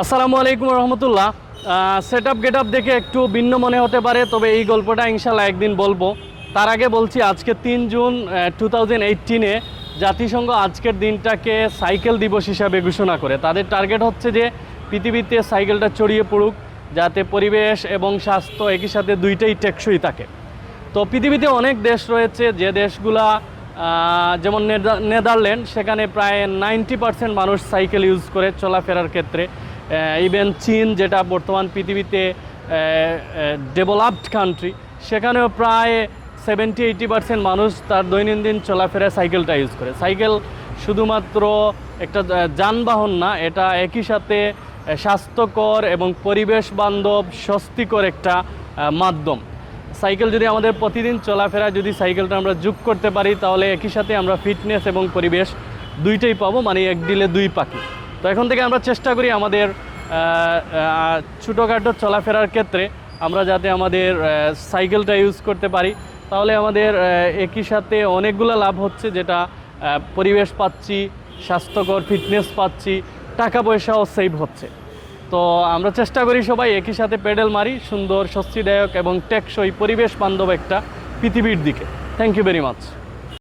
আসসালামু আলাইকুম রহমতুল্লাহ। সেট আপ গেট আপ দেখে একটু ভিন্ন মনে হতে পারে, তবে এই গল্পটা ইনশাল্লাহ একদিন বলব। তার আগে বলছি, আজকে তিন জুন টু থাউজেন্ড এইটিনে জাতিসংঘ আজকের দিনটাকে সাইকেল দিবস হিসাবে ঘোষণা করে। তাদের টার্গেট হচ্ছে যে পৃথিবীতে সাইকেলটা ছড়িয়ে পড়ুক, যাতে পরিবেশ এবং স্বাস্থ্য একই সাথে দুইটাই টেকসই থাকে। তো পৃথিবীতে অনেক দেশ রয়েছে, যে দেশগুলা যেমন নেদার- নেদারল্যান্ড, সেখানে প্রায় নাইনটি পার্সেন্ট মানুষ সাইকেল ইউজ করে চলাফেরার ক্ষেত্রে। ইভেন চীন, যেটা বর্তমান পৃথিবীতে ডেভেলপড কান্ট্রি সেখানেও প্রায় সেভেন্টি এইটি পার্সেন্ট মানুষ তার দৈনন্দিন চলাফেরা সাইকেলটা ইউজ করে। সাইকেল শুধুমাত্র একটা যানবাহন না, এটা একই সাথে স্বাস্থ্যকর এবং পরিবেশ বান্ধব স্বস্তিকর একটা মাধ্যম। সাইকেল যদি আমাদের প্রতিদিন চলাফেরা যদি সাইকেলটা আমরা যোগ করতে পারি, তাহলে একই সাথে আমরা ফিটনেস এবং পরিবেশ দুইটাই পাবো মানে এক দিলে দুই পাখি। তো এখন থেকে আমরা চেষ্টা করি আমাদের ছোটোখাটো চলাফেরার ক্ষেত্রে আমরা যাতে আমাদের সাইকেলটা ইউজ করতে পারি। তাহলে আমাদের একই সাথে অনেকগুলো লাভ হচ্ছে, যেটা পরিবেশ পাচ্ছি, স্বাস্থ্যকর ফিটনেস পাচ্ছি টাকা পয়সাও সেভ হচ্ছে। তো আমরা চেষ্টা করি সবাই একই সাথে পেডেল মারি, সুন্দর, স্বস্তিদায়ক এবং টেকসই পরিবেশ বান্ধব একটা পৃথিবীর দিকে। Thank you very much